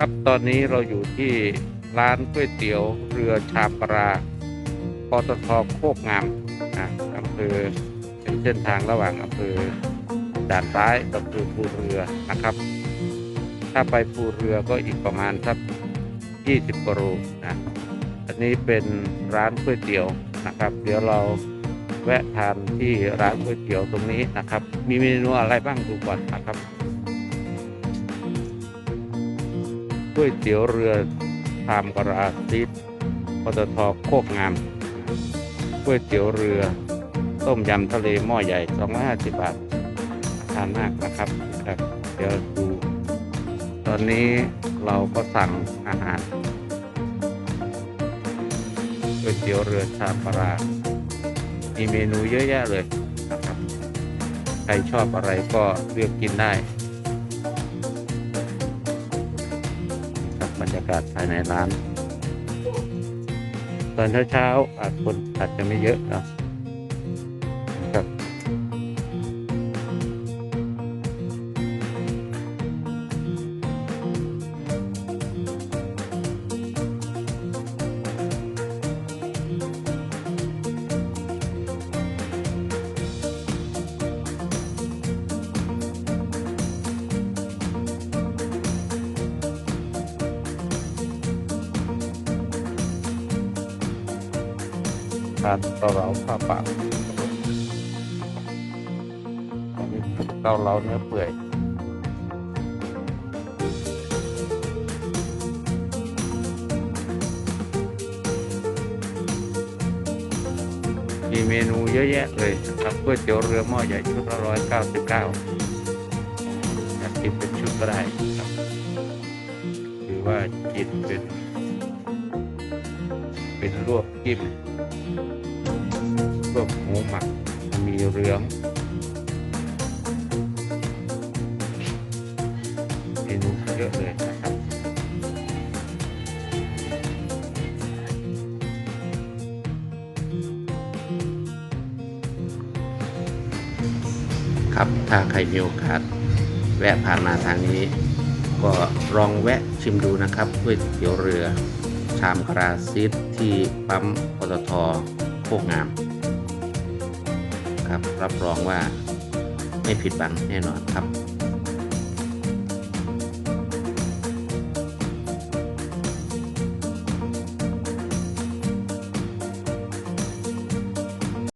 ครับตอนนี้เราอยู่ที่ร้านก๋วยเตี๋ยวเรือชาปลาปตทโคกงามนะอำเภอเป็นเส้นทางระหว่างอำเภอด่านซ้ายกับอำเภอภูเรือนะครับ ถ้าไปภูเรือก็อีกประมาณสัก20กิโลนะอันนี้เป็นร้านก๋วยเตี๋ยวนะครับ เดี๋ยวเราแวะทานที่ร้านก๋วยเตี๋ยวตรงนี้นะครับ มีเมนูอะไรบ้างดูก่อนนะครับ ก๋วยเตี๋ยวเรือชามกราซิดปตทโคกงามก๋วยเตี๋ยวเรือ ต้มยำทะเลหม้อใหญ่ 250 บาททานมากนะครับครับเดี๋ยวดู ตอนนี้เราก็สั่งอาหารก๋วยเตี๋ยวเรือชามปลามีเมนูเยอะแยะเลยนะครับ ใครชอบอะไรก็เลือกกินได้ รับบรรยากาศภายในร้าน ตอนเช้าๆอาจคนอาจจะไม่เยอะนะครับ ทานเกาเหลาผ้าปากอันนี้เกาเหลาเนื้อเปื่อยมีเมนูเยอะแยะเลยครับก๋วยเตี๋ยวเรือหม้อใหญ่ชุดละร้อยเก้าสิบเก้าอยากกินเป็นชุดก็ได้ครับหรือว่ากินเป็น เป็นลวกจิ้ม วกหมูหมักมีเหลืองเมนูเยอะเลยนะครับครับถ้าใครมีโอกาสแวะผ่านมาทางนี้ ก็ลองแวะชิมดูนะครับก๋วยเตี๋ยวเรือ ชามกราซิสที่ปั๊มปตทโคกงาม ครับ รับรองว่าไม่ผิดหวังแน่นอนครับ